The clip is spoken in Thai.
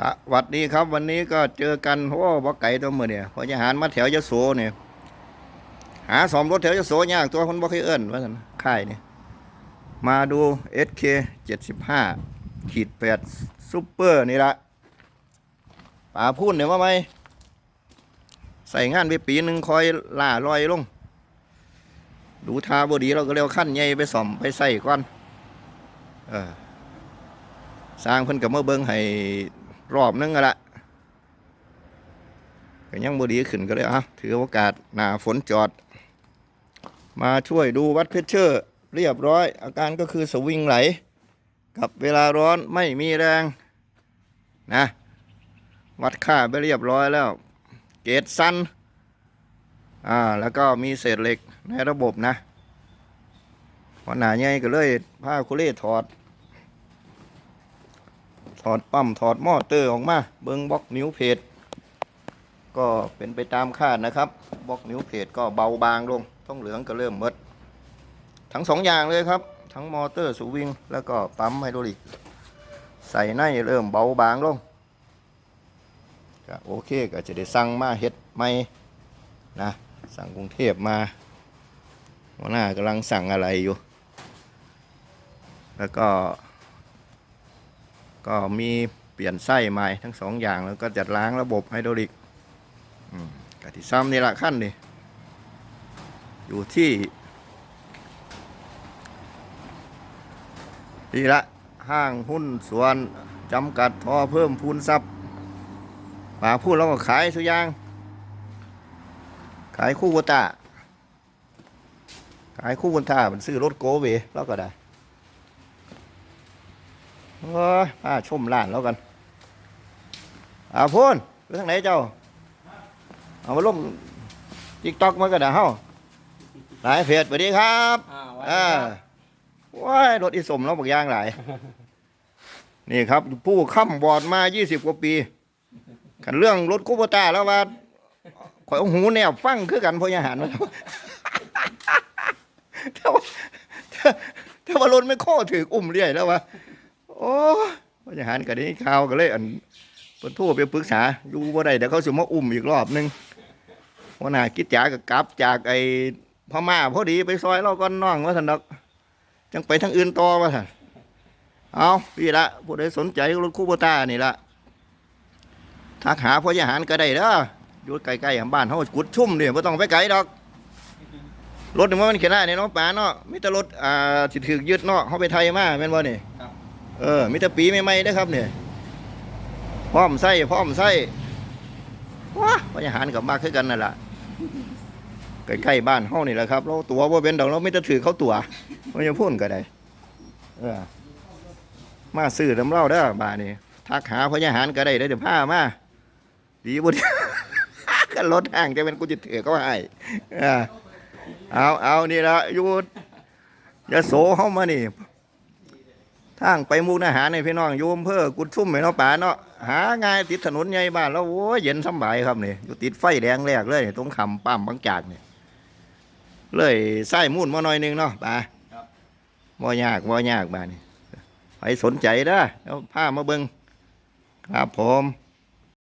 สวัสดีครับ วันนี้ก็เจอกันโอ้บ่ไก่ตัวมือเนี่ยพอจะหารมาแถวยโสเนี่ยหาสอมรถแถวยโสยากตัวคนบ่เคยเอิ้นว่าซั่นค่ายนี่ยมาดู SK 75ขีด8ซุปเปอร์นี่ละป่าพูดเนี่ยว่าไหมใส่งานไปปีหนึ่งคอยล่าลอยลง ดูทาบดีเราก็เร็วขั้นใหญ่ไปสอมไปใส่ก่อนเออสร้างเพิ่นกับเมาเบิ่งให้ รอบนึงก็ละก็ยังบดีขึ้นก็เลยอะถือโอกาสหนาฝนจอด มาช่วยดูวัดเพชรเชอร์ เรียบร้อย อาการก็คือสวิงไหล กับเวลาร้อนไม่มีแรงนะ วัดค่าไปเรียบร้อยแล้ว เกตสั้นอ่าแล้วก็มีเศษเหล็กในระบบนะพอหนาใหญ่ก็เลยผ้าคุเล่ถอด ถอดปั๊มถอดมอเตอร์ออกมา เบิ้งบล็อกนิ้วเพจก็เป็นไปตามคาดนะครับบล็อกนิ้วเพจก็เบาบางลงต้องเหลืองก็เริ่มมด ทั้งสองอย่างเลยครับ ทั้งมอเตอร์สวิงแล้วก็ปั๊มไฮดรอลิก ใส่ในเริ่มเบาบางลงก็โอเคก็จะได้สั่งมาเฮ็ดใหม่นะสั่งกรุงเทพมาหัวหน้ากำลังสั่งอะไรอยู่ แล้วก็ ก็มีเปลี่ยนไส้ใหม่ทั้งสองอย่างแล้วก็จัดล้างระบบไฮดรอลิกอืมกติซ้ำนี่ละขั้นนี่อยู่ที่นี่ละห้างหุ้นส่วนจำกัดทอเพิ่มพูนทรัพย์ป่าพูดแล้วก็ขายสุยาง ขายคู่วตาขายคู่วตามันซื้อรถโกเวแล้วก็ได้ โอ้ยพาชมร้านแล้วกันเอาพูนไปทางไหนเจ้า เอามาลงติ๊กต็อกมาก็ได้เฮ้าหลายเพจสวัสดีครับอ่าไว้อ่าครับว้ายรถอีสมเราบักอยางหลาย นี่ครับ ผู้ค้ำบอดมา 20 กว่าปีกันเรื่องรถคูปต้าแล้วว่าข่อยเอาหูแนบฟังคือกันพยาหารนะครับแต่ว่าแต่ว่ารถไม่โค้ถืออุ้มเรื่อยแล้วว โอ้พยาหารกันนี้ข่าวก็เลยอันเพิ่นโทรไปปรึกษาอยู่บ่ได้เดี๋ยวเขาสิมาอุ้มอีกรอบหนึงหัวหน้ากิจจาก็กลับจากไอ้พม่าพอดีไปซอยเราก่อนน้องว่าซั่นดอกจังไปทางอื่นต่อว่าซั่นเอาพี่ละผู้ใดสนใจรถคูโบต้านี่ละทักหาพยาหารก็ได้เด้ออยู่ใกล้ๆบ้านเฮากุดชุ่มเนี่ยบ่ต้องไปไกลดอก รถนี่มันเขียนได้เนาะป๋าเนาะมีแต่รถอ่าสิถูกยึดเนาะเฮาไปไทยมาแม่นบ่นี่ เออมีแต่ปีใหม่ๆเด้อครับเนี่ยพร้อมใส่พร้อมใส่ว้าพยาหารกับมาคือกันนั่นแหละใกล้ๆบ้านเฮานี่แหละครับเราตัวบ่าเป็นดอกเราไม่จะถือเขาตัวบ่จะพูดก็ได้เออมาซื้อน้ำเล้าเด้อบ้านนี้ทักหาพยาหารก็ได้เด้เดี๋ยวพามาดีบ่ดีกันรถห่างจะเป็นกูจะถือเขาให้เออเอาเอานี่ละอยู่ยะโสเฮามานี่ ทางไปมุกนาหารในพี่น้องอยู่อำเภอกุดชุ่มไห้เนาะป่าเนาะหาง่ายติดถนนใหญ่บ้านแล้วโอ้ยเย็นสำบายครับนี่อยู่ติดไฟแดงแรกเลยตรงคำปั๊มบางจากนี่เลยไส้มุ่นมาหน่อยหนึงเนาะป่าบ่ยากบ่ยากบ้านนี่ไปสนใจเด้อแล้วพามาเบิ่งครับผม